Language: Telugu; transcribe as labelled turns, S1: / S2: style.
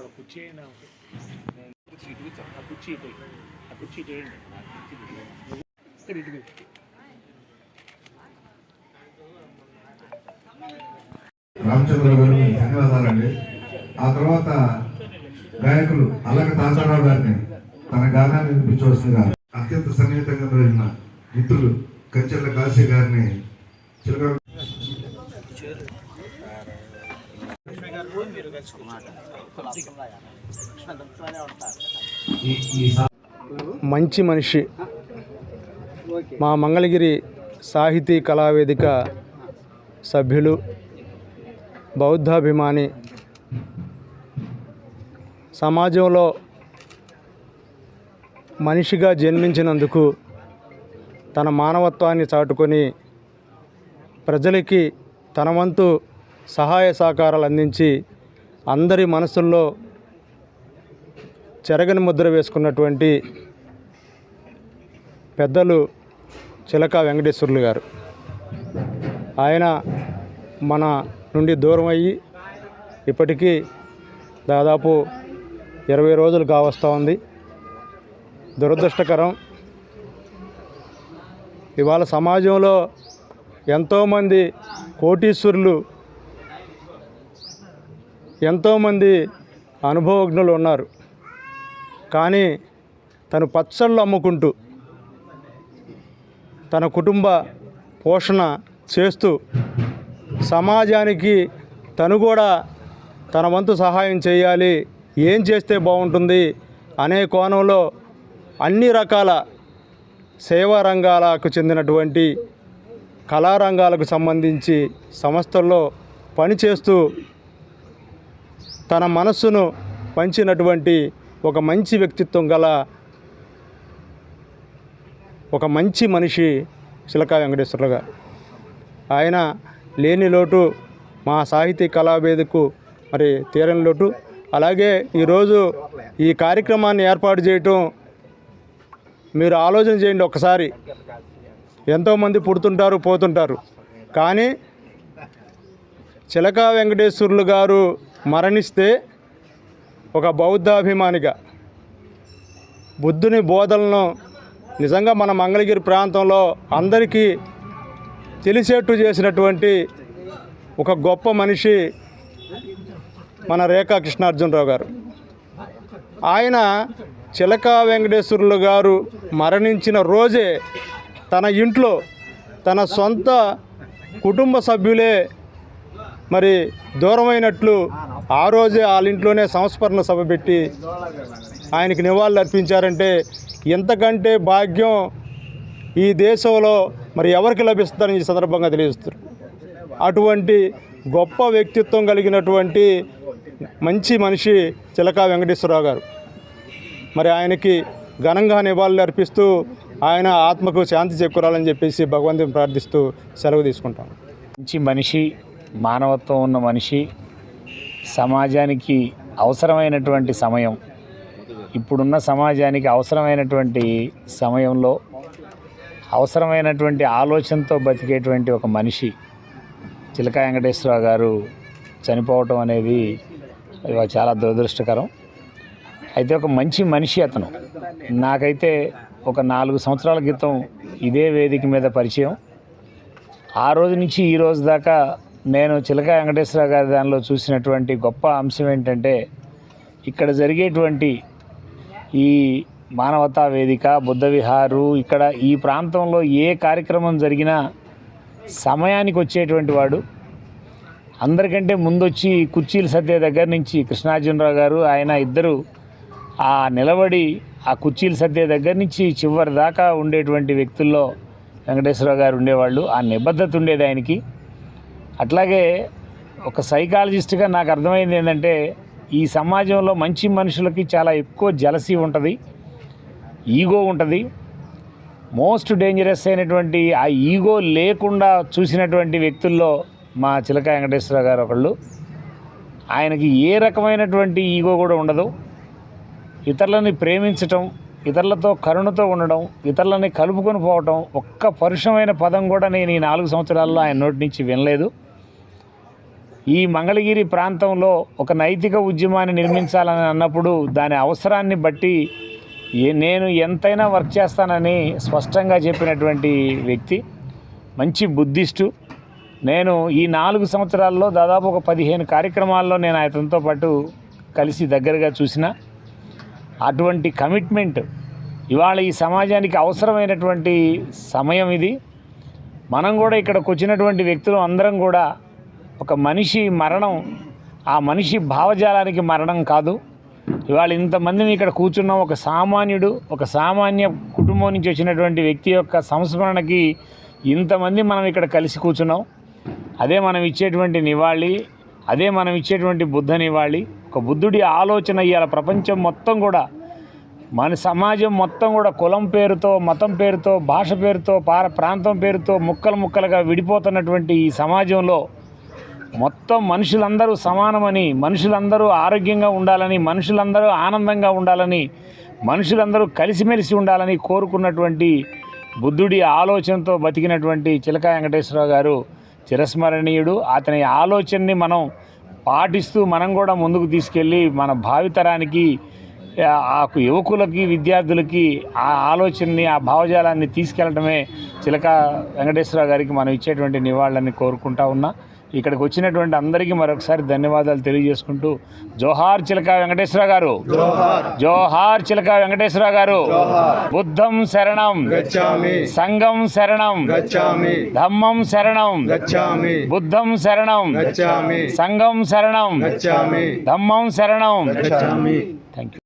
S1: అక్కడ కుర్చీ వేయండి ఆమెకి. ఆ కుర్చీ ఇటు ఆ కుర్చీ ఇటు ఇక్కడ ఇటు
S2: రామచంద్ర గారికి ధన్యవాదాలండి ఆ తర్వాత గాయకులు అల్లక తాతారావు గారిని తన గానాన్ని వినిపించవలసిందిగా అత్యంత సన్నిహితంగా మెలిగిన మిత్రులు కంచెల్ల కాశీ గారిని చిలక
S3: మంచి మనిషి. మా మంగళగిరి సాహితీ కళావేదిక సభ్యులు బౌద్ధాభిమాని సమాజంలో మనిషిగా జన్మించినందుకు తన మానవత్వాన్ని చాటుకొని ప్రజలకి తన వంతు సహాయ సహకారాలు అందించి అందరి మనసుల్లో చెరగని ముద్ర వేసుకున్నటువంటి పెద్దలు చిలక వెంకటేశ్వర్లు గారు. ఆయన మన నుండి దూరం అయ్యి ఇప్పటికీ దాదాపు ఇరవై రోజులు కావస్తూ ఉంది. దురదృష్టకరం ఇవాళ సమాజంలో ఎంతోమంది కోటీశ్వరులు ఎంతోమంది అనుభవజ్ఞులు ఉన్నారు. కానీ తను పచ్చళ్ళు అమ్ముకుంటూ తన కుటుంబ పోషణ చేస్తూ సమాజానికి తను కూడా తన వంతు సహాయం చేయాలి ఏం చేస్తే బాగుంటుంది అనే కోణంలో అన్ని రకాల సేవా రంగాలకు చెందినటువంటి కళారంగాలకు సంబంధించి సంస్థల్లో పనిచేస్తూ తన మనస్సును పంచినటువంటి ఒక మంచి వ్యక్తిత్వం గల ఒక మంచి మనిషి శిలకా వెంకటేశ్వరరావు గారు. ఆయన లేని లోటు మా సాహితీ కళావేదికకు మరి తీరని లోటు. అలాగే ఈరోజు ఈ కార్యక్రమాన్ని ఏర్పాటు చేయటం మీరు ఆలోచన చేయండి ఒకసారి ఎంతోమంది పుడుతుంటారు పోతుంటారు. కానీ చిలకా వెంకటేశ్వర్లు గారు మరణిస్తే ఒక బౌద్ధాభిమానిగా బుద్ధుని బోధలను నిజంగా మన మంగళగిరి ప్రాంతంలో అందరికీ తెలిసేట్టు చేసినటువంటి ఒక గొప్ప మనిషి మన రేఖా కృష్ణార్జునరావు గారు. ఆయన చిలకా వెంకటేశ్వరులు గారు మరణించిన రోజే తన ఇంట్లో తన సొంత కుటుంబ సభ్యులే మరి దూరమైనట్లు ఆ రోజే వాళ్ళ ఇంట్లోనే సంస్మరణ సభ పెట్టి ఆయనకి నివాళులు అర్పించారంటే ఎంతకంటే భాగ్యం ఈ దేశంలో మరి ఎవరికి లభిస్తుందని ఈ సందర్భంగా తెలియజేస్తారు అటువంటి గొప్ప వ్యక్తిత్వం కలిగినటువంటి మంచి మనిషి చిలకా వెంకటేశ్వరరావు గారు. మరి ఆయనకి ఘనంగా నివాళులు అర్పిస్తూ ఆయన ఆత్మకు శాంతి చేకూరాలని చెప్పేసి భగవంతుని ప్రార్థిస్తూ సెలవు తీసుకుంటాం.
S1: మంచి మనిషి మానవత్వం ఉన్న మనిషి సమాజానికి అవసరమైనటువంటి సమయం. ఇప్పుడున్న సమాజానికి అవసరమైనటువంటి సమయంలో అవసరమైనటువంటి ఆలోచనతో బతికేటువంటి ఒక మనిషి చిలక వెంకటేశ్వరరావు గారు చనిపోవటం అనేది చాలా దురదృష్టకరం. అయితే ఒక మంచి మనిషి అతను. నాకైతే ఒక నాలుగు సంవత్సరాల క్రితం ఇదే వేదిక మీద పరిచయం. ఆ రోజు నుంచి ఈ రోజు దాకా నేను చిలక వెంకటేశ్వర గారి దానిలో చూసినటువంటి గొప్ప అంశం ఏంటంటే ఇక్కడ జరిగేటువంటి ఈ మానవతా వేదిక బుద్ధ విహారు ఇక్కడ ఈ ప్రాంతంలో ఏ కార్యక్రమం జరిగినా సమయానికి వచ్చేటువంటి వాడు. అందరికంటే ముందొచ్చి కుర్చీలు సర్దే దగ్గర నుంచి కృష్ణార్జునరావు గారు ఆయన ఇద్దరు ఆ నిలబడి ఆ కుర్చీలు సర్దే దగ్గర నుంచి చివరి దాకా ఉండేటువంటి వ్యక్తుల్లో వెంకటేశ్వరరావు గారు ఉండేవాళ్ళు. ఆ నిబద్ధత ఉండేది ఆయనకి. అట్లాగే ఒక సైకాలజిస్ట్గా నాకు అర్థమైంది ఏంటంటే ఈ సమాజంలో మంచి మనుషులకి చాలా ఎక్కువ జలసీ ఉంటుంది ఈగో ఉంటుంది. మోస్ట్ డేంజరస్ అయినటువంటి ఆ ఈగో లేకుండా చూసినటువంటి వ్యక్తుల్లో మా చిలక వెంకటేశ్వర గారు ఒకళ్ళు. ఆయనకి ఏ రకమైనటువంటి ఈగో కూడా ఉండదు. ఇతరులని ప్రేమించటం ఇతరులతో కరుణతో ఉండడం ఇతరులని కలుపుకొని పోవటం ఒక్క పరుషమైన పదం కూడా నేను ఈ నాలుగు సంవత్సరాల్లో ఆయన నోటి నుంచి వినలేదు. ఈ మంగళగిరి ప్రాంతంలో ఒక నైతిక ఉద్యమాన్ని నిర్మించాలని అన్నప్పుడు దాని అవసరాన్ని బట్టి ఏ నేను ఎంతైనా వర్క్ చేస్తానని స్పష్టంగా చెప్పినటువంటి వ్యక్తి మంచి బుద్ధిస్టు. నేను ఈ నాలుగు సంవత్సరాల్లో దాదాపు ఒక పదిహేను కార్యక్రమాల్లో నేను అతనితో పాటు కలిసి దగ్గరగా చూసిన. అటువంటి కమిట్మెంట్ ఇవాళ ఈ సమాజానికి అవసరమైనటువంటి సమయం ఇది. మనం కూడా ఇక్కడికి వచ్చినటువంటి వ్యక్తులు అందరం కూడా ఒక మనిషి మరణం ఆ మనిషి భావజాలానికి మరణం కాదు. ఇవాళ ఇంతమందిని ఇక్కడ కూర్చున్నాం. ఒక సామాన్యుడు ఒక సామాన్య కుటుంబం నుంచి వచ్చినటువంటి వ్యక్తి యొక్క సంస్మరణకి ఇంతమంది మనం ఇక్కడ కలిసి కూర్చున్నాం. అదే మనం ఇచ్చేటువంటి నివాళి అదే మనం ఇచ్చేటువంటి బుద్ధ నివాళి ఒక బుద్ధుడి ఆలోచన ఇవాళ ప్రపంచం మొత్తం కూడా. మన సమాజం మొత్తం కూడా కులం పేరుతో మతం పేరుతో భాష పేరుతో పార ప్రాంతం పేరుతో ముక్కలు ముక్కలుగా విడిపోతున్నటువంటి ఈ సమాజంలో మొత్తం మనుషులందరూ సమానమని మనుషులందరూ ఆరోగ్యంగా ఉండాలని మనుషులందరూ ఆనందంగా ఉండాలని మనుషులందరూ కలిసిమెలిసి ఉండాలని కోరుకున్నటువంటి బుద్ధుడి ఆలోచనతో బతికినటువంటి చిలక వెంకటేశ్వరరావు గారు చిరస్మరణీయుడు. అతని ఆలోచనని మనం పాటిస్తూ మనం కూడా ముందుకు తీసుకెళ్ళి మన భావితరానికి ఆ ఆ యువకులకి విద్యార్థులకి ఆ ఆలోచనని ఆ భావజాలాన్ని తీసుకెళ్ళటమే చిలక వెంకటేశ్వరరావు గారికి మనం ఇచ్చేటువంటి నివాళులని కోరుకుంటా ఉన్నా. ఇక్కడికి వచ్చినటువంటి అందరికీ మరొకసారి ధన్యవాదాలు తెలియజేసుకుంటూ జోహార్ చిలక వెంకటేశ్వర గారు. జోహార్. చిలక వెంకటేశ్వర గారు. బుద్ధం శరణం. సంఘం శరణం. ధమ్మం శరణం. బుద్ధం శరణం. సంఘం శరణం. ధమ్మం శరణం. Thank you